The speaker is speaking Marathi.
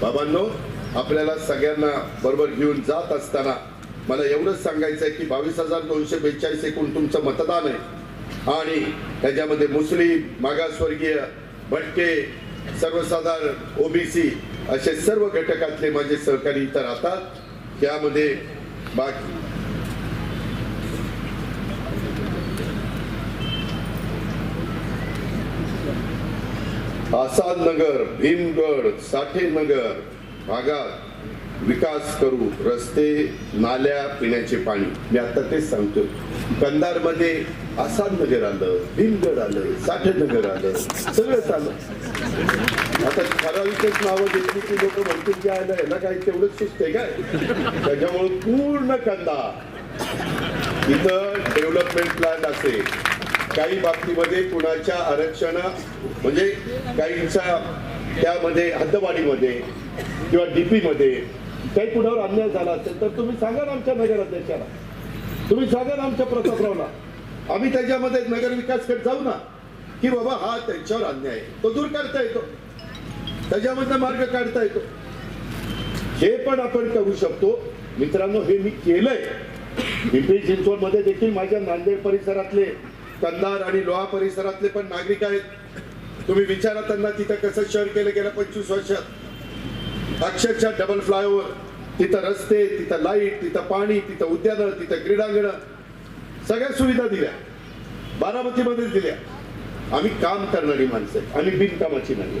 बाबांनो आपल्याला सगळ्यांना बरोबर घेऊन जात असताना मला एवढंच सांगायचं आहे की बावीस हजार दोनशे बेचाळीस एकूण तुमचं मतदान आहे. आणि त्याच्यामध्ये मुस्लिम मागासवर्गीय भटके सर्वसाधारण ओबीसी असे सर्व घटकातले माझे सहकारी इथं राहतात. त्यामध्ये बाकी आसाद नगर भीमगड साठे नगर भागात विकास करू रस्ते नाल्या पिण्याचे पाणी. मी आता तेच सांगतो कंधारमध्ये मध्ये आसाद नगर आलं भीमगड आलं साठे नगर आलं सगळंच आलं आता ठराविकच नावं घेतली की लोक म्हणतील की आलं याला काय तेवढंच सुस्त आहे काय? त्याच्यामुळे पूर्ण कंदा इथं डेव्हलपमेंट प्लॅन असेल. काही बाबतीमध्ये कुणाच्या आरक्षण म्हणजे काहींचा त्यामध्ये हद्दवाढीमध्ये किंवा डीपीमध्ये काही कुणावर अन्याय झाला असेल तर तुम्ही सांगा ना आमच्या नगराध्यक्षाला. तुम्ही सांगा ना आमच्या प्रतापरावला. आम्ही त्याच्यामध्ये नगर विकासकडे जाऊ ना की बाबा हा त्यांच्यावर अन्याय आहे. तो दूर करता येतो. त्याच्यामधनं मार्ग काढता येतो. हे पण आपण करू शकतो. मित्रांनो हे मी केलंय. पिंपरी चिंचवडमध्ये देखील माझ्या नांदेड परिसरातले कंधार आणि लोहा परिसरातले पण नागरिक आहेत. तुम्ही विचारा त्यांना तिथं कसं शहर केलं गेलं पंचवीस वर्षात अक्षरशः डबल फ्लायओव्हर तिथं रस्ते तिथं लाइट तिथं पाणी तिथं उद्यानं तिथं क्रीडांगणं. सगळ्या सुविधा दिल्या. बारामतीमध्ये दिल्या. आम्ही काम करणारी माणसं आहे. आम्ही बिनकामाची नाही